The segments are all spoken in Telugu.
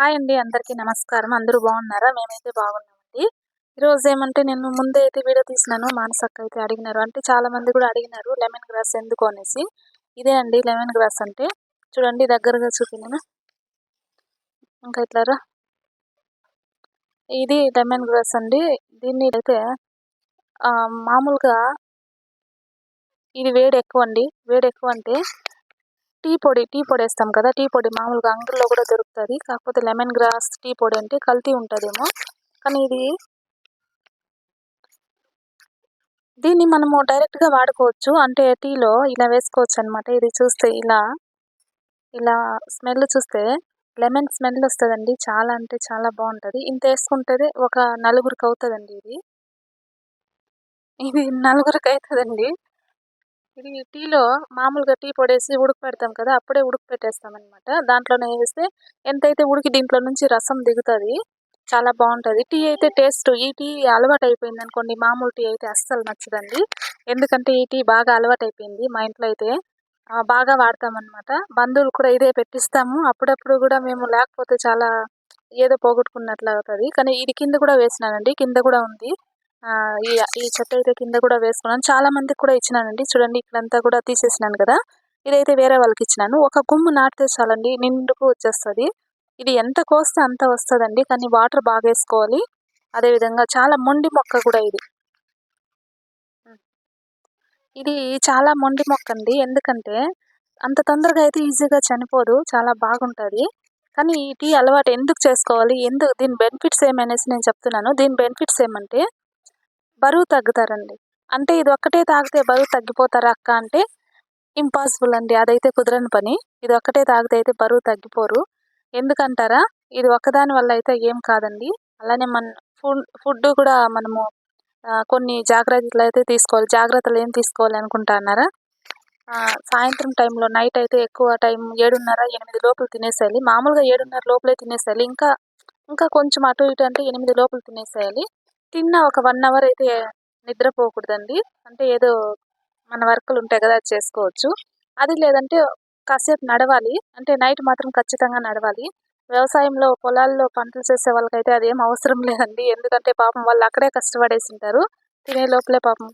హాయ్ అండి అందరికీ నమస్కారం. అందరూ బాగున్నారా? మేమైతే బాగున్నామండి. ఈరోజు ఏమంటే నేను ముందే అయితే వీడియో తీసినాను మానసక్క అయితే అడిగినారు. అంటే చాలా మంది కూడా అడిగినారు లెమన్ గ్రాస్ ఎందుకు అనేసి. ఇదే అండి లెమన్ గ్రాస్ అంటే. చూడండి దగ్గరగా చూపినాను. ఇంకా ఇట్లారా ఇది లెమన్ గ్రాస్ అండి. దీన్ని అయితే మామూలుగా ఇది వేడి ఎక్కువ అండి వేడి ఎక్కువ అంటే టీ పొడి టీ పొడి వేస్తాం కదా టీ పొడి మామూలుగా అంగడిలో కూడా దొరుకుతుంది. కాకపోతే లెమన్ గ్రాస్ టీ పొడి అంటే కల్తీ ఉంటుందేమో. కానీ ఇది దీన్ని మనము డైరెక్ట్గా వాడుకోవచ్చు. అంటే టీలో ఇలా వేసుకోవచ్చు అనమాట ఇది చూస్తే ఇలా ఇలా స్మెల్ చూస్తే లెమన్ స్మెల్ వస్తుందండి. చాలా అంటే చాలా బాగుంటుంది. ఇంత వేసుకుంటే ఒక నలుగురికి అవుతుందండి ఇది. ఇది నలుగురికి అవుతుందండి. ఇది టీలో మామూలుగా టీ పొడేసి ఉడుకు పెడతాం కదా అప్పుడే ఉడుకు పెట్టేస్తాం అనమాట దాంట్లోనే వేస్తే ఎంతైతే ఉడికి దీంట్లో నుంచి రసం దిగుతుంది చాలా బాగుంటుంది. టీ అయితే టేస్ట్ ఈ టీ అలవాటు అయిపోయింది అనుకోండి మామూలు టీ అయితే అస్సలు నచ్చదండి. ఎందుకంటే ఈ టీ బాగా అలవాటు అయిపోయింది మా ఇంట్లో అయితే. బాగా వాడతామన్నమాట. బంధువులు కూడా ఇదే పెట్టిస్తాము. అప్పుడప్పుడు కూడా మేము లేకపోతే చాలా ఏదో పోగొట్టుకున్నట్లు అవుతుంది కానీ ఇది కింద కూడా వేసినానండి కింద కూడా ఉంది. ఈ ఈ చెట్టు అయితే కింద కూడా వేసుకున్నాను. చాలా మందికి కూడా ఇచ్చినానండి. చూడండి ఇక్కడంతా కూడా తీసేసినాను కదా. ఇదైతే వేరే వాళ్ళకి ఇచ్చినాను. ఒక గుమ్ము నాటితే చాలండి నిండుకు వచ్చేస్తుంది. ఇది ఎంత కోస్తే అంత వస్తుందండి. కానీ వాటర్ బాగా వేసుకోవాలి. అదేవిధంగా చాలా మొండి మొక్క కూడా ఇది. ఇది చాలా మొండి మొక్క అండి. ఎందుకంటే అంత తొందరగా అయితే ఈజీగా చనిపోదు. చాలా బాగుంటుంది. కానీ ఈ టీ అలవాటు ఎందుకు చేసుకోవాలి? ఎందుకు దీని బెనిఫిట్స్ ఏమనేసి నేను చెప్తున్నాను. దీని బెనిఫిట్స్ ఏమంటే బరువు తగ్గుతారండి. అంటే ఇది ఒక్కటే తాగితే బరువు తగ్గిపోతారా అక్క అంటే ఇంపాసిబుల్ అండి. అదైతే కుదరని పని. ఇది ఒక్కటే తాగితే అయితే బరువు తగ్గిపోరు. ఎందుకంటారా? ఇది ఒక్కదాని వల్ల అయితే ఏం కాదండి. అలానే మన ఫుడ్ ఫుడ్ కూడా మనము కొన్ని జాగ్రత్తలు అయితే తీసుకోవాలి. జాగ్రత్తలు ఏం తీసుకోవాలి అనుకుంటున్నారా సాయంత్రం టైంలో నైట్ అయితే ఎక్కువ టైం ఏడున్నర ఎనిమిది లోపల తినేసేయాలి. మామూలుగా ఏడున్నర లోపలే తినేసేయాలి. ఇంకా ఇంకా కొంచెం అటు ఇటు అంటే ఎనిమిది లోపల తినేసేయాలి. తిన్న ఒక వన్ అవర్ అయితే నిద్రపోకూడదండి అంటే ఏదో మన వర్కులు ఉంటాయి కదా అది చేసుకోవచ్చు. అది లేదంటే కాసేపు నడవాలి. అంటే నైట్ మాత్రం ఖచ్చితంగా నడవాలి. వ్యవసాయంలో పొలాల్లో పంటలు చేసే వాళ్ళకైతే అదేం అవసరం లేదండి. ఎందుకంటే పాపం వాళ్ళు అక్కడే కష్టపడేసి ఉంటారు. తినే లోపలే పాపం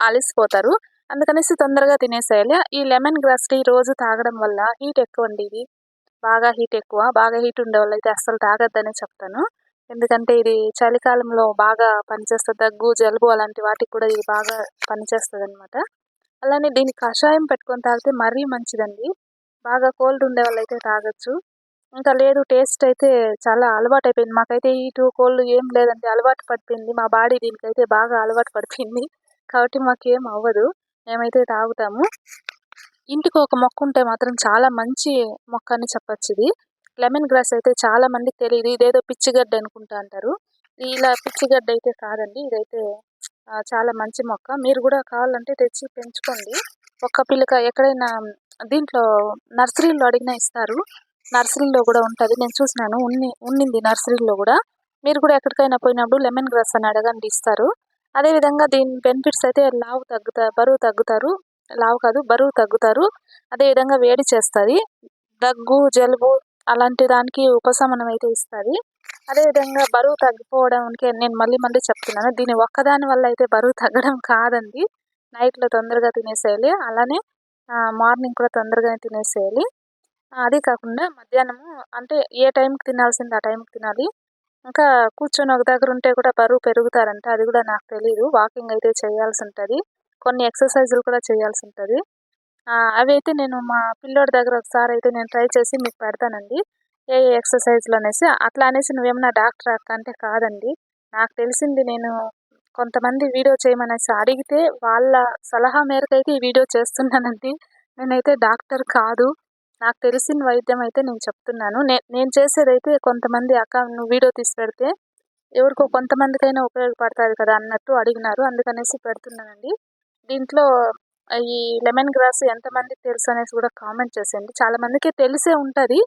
అలసిపోతారు అందుకనేసి తొందరగా తినేసేయాలి. ఈ లెమన్ గ్రాస్ టీ రోజు తాగడం వల్ల హీట్ ఎక్కువ అండి ఇది. బాగా హీట్ ఎక్కువ. బాగా హీట్ ఉండే వాళ్ళైతే అయితే అస్సలు తాగొద్దనే చెప్తాను. ఎందుకంటే ఇది చలికాలంలో బాగా పనిచేస్తుంది. దగ్గు జలుబు అలాంటి వాటికి కూడా ఇది బాగా పనిచేస్తుంది అనమాట అలానే దీని కషాయం పెట్టుకొని తాగితే మరీ మంచిదండి. బాగా కోల్డ్ ఉండే వాళ్ళైతే తాగొచ్చు. ఇంకా లేదు టేస్ట్ అయితే చాలా అలవాటు అయిపోయింది మాకైతే ఇటు కోల్డ్ ఏం లేదండి. అలవాటు పడిపోయింది. మా బాడీ దీనికైతే బాగా అలవాటు పడిపోయింది. కాబట్టి మాకేం అవ్వదు. మేమైతే తాగుతాము. ఇంటికి ఒక మొక్క ఉంటే మాత్రం చాలా మంచి మొక్క అని చెప్పచ్చు ఇది. లెమన్ గ్రాస్ అయితే చాలా మందికి తెలియదు ఇదేదో పిచ్చిగడ్డ అనుకుంటా అంటారు. ఇలా పిచ్చిగడ్డ అయితే కాదండి. ఇదైతే చాలా మంచి మొక్క. మీరు కూడా కావాలంటే తెచ్చి పెంచుకోండి. ఒక్క పిల్లక ఎక్కడైనా దీంట్లో నర్సరీలో అడిగినా ఇస్తారు. నర్సరీలో కూడా ఉంటుంది. నేను చూసినాను. ఉన్ని ఉన్నింది నర్సరీలో కూడా. మీరు కూడా ఎక్కడికైనా పోయినప్పుడు లెమన్ గ్రాస్ అని అడగండి ఇస్తారు. అదేవిధంగా దీని బెనిఫిట్స్ అయితే లావు తగ్గుతారు బరువు తగ్గుతారు. లావు కాదు బరువు తగ్గుతారు. అదేవిధంగా వేడి చేస్తుంది. దగ్గు జలుబు అలాంటి దానికి ఉపశమనం అయితే ఇస్తుంది. అదేవిధంగా బరువు తగ్గిపోవడానికి నేను మళ్ళీ మళ్ళీ చెప్తున్నాను. దీని ఒక్కదాని వల్ల అయితే బరువు తగ్గడం కాదండి. నైట్లో తొందరగా తినేసేయాలి. అలానే మార్నింగ్ కూడా తొందరగానే తినేసేయాలి. అది కాకుండా మధ్యాహ్నము అంటే ఏ టైంకి తినాల్సింది ఆ టైంకి తినాలి. ఇంకా కూర్చొని ఒక దగ్గర ఉంటే కూడా బరువు పెరుగుతారంట. అది కూడా నాకు తెలియదు వాకింగ్ అయితే చేయాల్సి ఉంటుంది. కొన్ని ఎక్సర్సైజులు కూడా చేయాల్సి ఉంటుంది. అవి అయితే నేను మా పిల్లోడి దగ్గర ఒకసారి అయితే నేను ట్రై చేసి మీకు పెడతానండి. ఏ ఏ ఎక్సర్సైజ్లు అనేసి. అట్లా అనేసి నువ్వేమన్నా డాక్టర్ అక్క అంటే కాదండి. నాకు తెలిసింది నేను కొంతమంది వీడియో చేయమనేసి అడిగితే వాళ్ళ సలహా మేరకు అయితే ఈ వీడియో చేస్తున్నానండి. నేనైతే డాక్టర్ కాదు. నాకు తెలిసిన వైద్యం అయితే నేను చెప్తున్నాను. నేను చేసేదైతే కొంతమంది అక్క నువ్వు వీడియో తీసి పెడితే ఎవరికో కొంతమందికైనా ఉపయోగపడుతుంది కదా అన్నట్టు అడిగినారు. అందుకనేసి పెడుతున్నానండి. దీంట్లో ఈ లెమన్ గ్రాస్ ఎంతమందికి తెలుసు అనేసి కూడా కామెంట్ చేసేయండి. చాలా మందికి తెలిసే ఉంటుంది.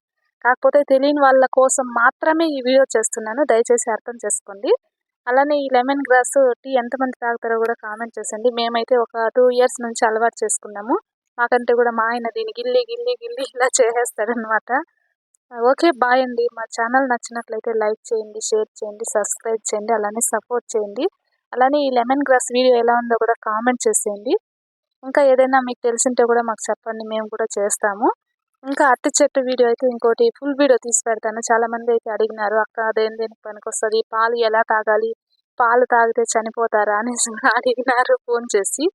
కాకపోతే తెలియని వాళ్ళ కోసం మాత్రమే ఈ వీడియో చేస్తున్నాను. దయచేసి అర్థం చేసుకోండి. అలానే ఈ లెమన్ గ్రాస్ టీ ఎంతమంది తాగుతారో కూడా కామెంట్ చేసేయండి. మేమైతే ఒక టూ ఇయర్స్ నుంచి అలవాటు చేసుకున్నాము. మాకంటే కూడా మా ఆయన దీన్ని గిల్లి గిల్లి గిల్లి ఇలా చేసేస్తాడనమాట ఓకే బాయ్ అండి. మా ఛానల్ నచ్చినట్లయితే లైక్ చేయండి షేర్ చేయండి సబ్స్క్రైబ్ చేయండి అలానే సపోర్ట్ చేయండి. అలానే ఈ లెమన్ గ్రాస్ వీడియో ఎలా ఉందో కూడా కామెంట్ చేసేయండి. ఇంకా ఏదైనా మీకు తెలిసింటే కూడా మాకు చెప్పండి మేము కూడా చేస్తాము. ఇంకా అట్టి చెట్టు వీడియో అయితే ఇంకోటి ఫుల్ వీడియో తీసి పెడతాను. చాలామంది అయితే అడిగినారు అక్క అదేం దేనికి పనికి పాలు ఎలా తాగాలి? పాలు తాగితే చనిపోతారా? అనేసి అడిగినారు ఫోన్ చేసి.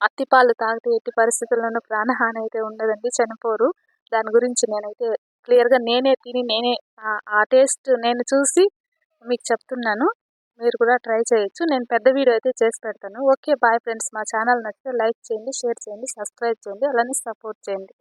అత్తి పాలు తాగితే ఎట్టి పరిస్థితుల్లోనూ ప్రాణహాని అయితే ఉండదండి చనిపోరు. దాని గురించి నేనైతే క్లియర్గా నేనే తిని నేనే ఆ టేస్ట్ నేను చూసి మీకు చెప్తున్నాను. మీరు కూడా ట్రై చేయొచ్చు. నేను పెద్ద వీడియో అయితే చేసి పెడతాను. Okay bye friends. మా ఛానల్ నచ్చితే లైక్ చేయండి షేర్ చేయండి సబ్స్క్రైబ్ చేయండి అలానే సపోర్ట్ చేయండి.